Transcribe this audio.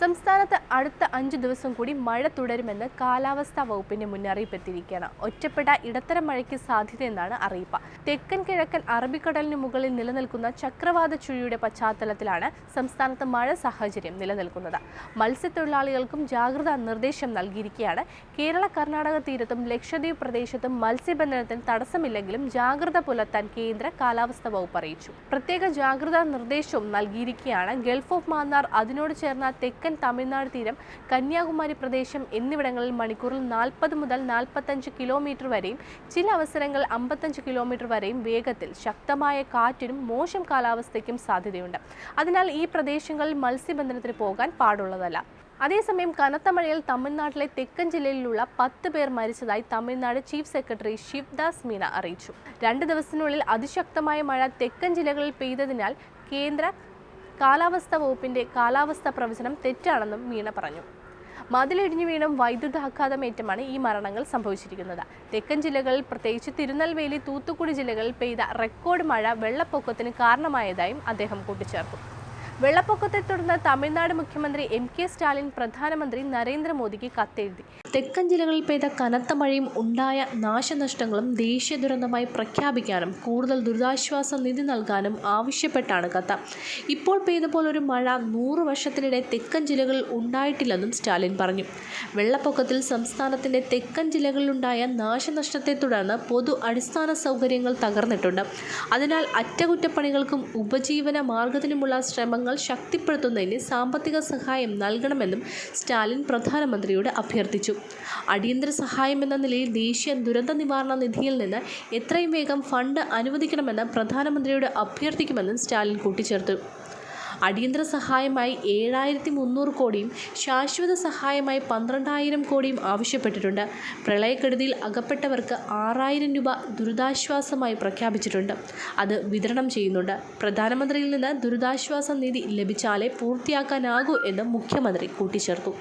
സംസ്ഥാനത്ത് അടുത്ത അഞ്ചു ദിവസം കൂടി മഴ തുടരുമെന്ന് കാലാവസ്ഥാ വകുപ്പിന്റെ മുന്നറിയിപ്പ് എത്തിയിരിക്കുകയാണ് ഒറ്റപ്പെട്ട ഇടത്തരം മഴയ്ക്ക് സാധ്യതയെന്നാണ് അറിയിപ്പ്. തെക്കൻ കിഴക്കൻ അറബിക്കടലിന് മുകളിൽ നിലനിൽക്കുന്ന ചക്രവാത ചുഴിയുടെ പശ്ചാത്തലത്തിലാണ് സംസ്ഥാനത്ത് മഴ സാഹചര്യം നിലനിൽക്കുന്നത്. മത്സ്യത്തൊഴിലാളികൾക്കും ജാഗ്രതാ നിർദ്ദേശം നൽകിയിരിക്കുകയാണ്. കേരള കർണാടക തീരത്തും ലക്ഷദ്വീപ് പ്രദേശത്തും മത്സ്യബന്ധനത്തിന് തടസ്സമില്ലെങ്കിലും ജാഗ്രത പുലർത്താൻ കേന്ദ്ര കാലാവസ്ഥാ വകുപ്പ് അറിയിച്ചു. പ്രത്യേക ജാഗ്രതാ നിർദ്ദേശവും നൽകിയിരിക്കുകയാണ്. ഗൾഫ് ഓഫ് മാന്നാർ അതിനോട് ചേർന്ന തെക്കൻ തമിഴ്നാട് തീരം കന്യാകുമാരി പ്രദേശം എന്നിവിടങ്ങളിൽ മണിക്കൂറിൽ നാൽപ്പത് മുതൽ നാൽപ്പത്തഞ്ച് കിലോമീറ്റർ വരെയും ചില അവസരങ്ങൾ അമ്പത്തഞ്ച് കിലോമീറ്റർ വരെയും വേഗത്തിൽ ശക്തമായ കാറ്റിനും മോശം കാലാവസ്ഥയ്ക്കും സാധ്യതയുണ്ട്. അതിനാൽ ഈ പ്രദേശങ്ങളിൽ മത്സ്യബന്ധനത്തിന് പോകാൻ പാടുള്ളതല്ല. അതേസമയം കനത്ത മഴയിൽ തമിഴ്നാട്ടിലെ തെക്കൻ ജില്ലയിലുള്ള പത്ത് പേർ മരിച്ചതായി തമിഴ്നാട് ചീഫ് സെക്രട്ടറി ശിവദാസ് മീന അറിയിച്ചു. രണ്ട് ദിവസത്തിനുള്ളിൽ അതിശക്തമായ മഴ തെക്കൻ ജില്ലകളിൽ പെയ്തതിനാൽ കേന്ദ്ര കാലാവസ്ഥാ വകുപ്പിന്റെ കാലാവസ്ഥാ പ്രവചനം തെറ്റാണെന്നും മീണ പറഞ്ഞു. മതിലിടിഞ്ഞു വീണും വൈദ്യുതാഘാതമേറ്റുമാണ് ഈ മരണങ്ങൾ സംഭവിച്ചിരിക്കുന്നത്. തെക്കൻ ജില്ലകളിൽ പ്രത്യേകിച്ച് തിരുനെൽവേലി തൂത്തുക്കുടി ജില്ലകളിൽ പെയ്ത റെക്കോർഡ് മഴ വെള്ളപ്പൊക്കത്തിന് കാരണമായതായും അദ്ദേഹം കൂട്ടിച്ചേർത്തു. വെള്ളപ്പൊക്കത്തെ തുടർന്ന് തമിഴ്നാട് മുഖ്യമന്ത്രി എം കെ സ്റ്റാലിൻ പ്രധാനമന്ത്രി നരേന്ദ്രമോദിക്ക് കത്തെഴുതി. തെക്കൻ ജില്ലകളിൽ പെയ്ത കനത്ത മഴയും ഉണ്ടായ നാശനഷ്ടങ്ങളും ദേശീയ ദുരന്തമായി പ്രഖ്യാപിക്കാനും കൂടുതൽ ദുരിതാശ്വാസ നിധി നൽകാനും ആവശ്യപ്പെട്ടാണ് കത്ത്. ഇപ്പോൾ പെയ്ത പോലൊരു മഴ നൂറ് വർഷത്തിനിടെ തെക്കൻ ജില്ലകളിൽ ഉണ്ടായിട്ടില്ലെന്നും സ്റ്റാലിൻ പറഞ്ഞു. വെള്ളപ്പൊക്കത്തിൽ സംസ്ഥാനത്തിന്റെ തെക്കൻ ജില്ലകളിലുണ്ടായ നാശനഷ്ടത്തെ തുടർന്ന് പൊതു അടിസ്ഥാന സൗകര്യങ്ങൾ തകർന്നിട്ടുണ്ട്. അതിനാൽ അറ്റകുറ്റപ്പണികൾക്കും ഉപജീവന മാർഗത്തിനുമുള്ള ശ്രമങ്ങൾ ശക്തിപ്പെടുത്തുന്നതിന് സാമ്പത്തിക സഹായം നൽകണമെന്നും സ്റ്റാലിൻ പ്രധാനമന്ത്രിയോട് അഭ്യർത്ഥിച്ചു. അടിയന്തര സഹായം എന്ന നിലയിൽ ദേശീയ ദുരന്ത നിവാരണ നിധിയിൽ നിന്ന് എത്രയും വേഗം ഫണ്ട് അനുവദിക്കണമെന്ന് പ്രധാനമന്ത്രിയോട് അഭ്യർത്ഥിക്കുമെന്നും സ്റ്റാലിൻ കൂട്ടിച്ചേർത്തു. അടിയന്തര സഹായമായി ഏഴായിരത്തി മുന്നൂറ് കോടിയും ശാശ്വത സഹായമായി പന്ത്രണ്ടായിരം കോടിയും ആവശ്യപ്പെട്ടിട്ടുണ്ട്. പ്രളയക്കെടുതിയിൽ അകപ്പെട്ടവർക്ക് ആറായിരം രൂപ ദുരിതാശ്വാസമായി പ്രഖ്യാപിച്ചിട്ടുണ്ട്. അത് വിതരണം ചെയ്യുന്നുണ്ട്. പ്രധാനമന്ത്രിയിൽ നിന്ന് ദുരിതാശ്വാസ നിധി ലഭിച്ചാലേ പൂർത്തിയാക്കാനാകൂ എന്ന് മുഖ്യമന്ത്രി കൂട്ടിച്ചേർത്തു.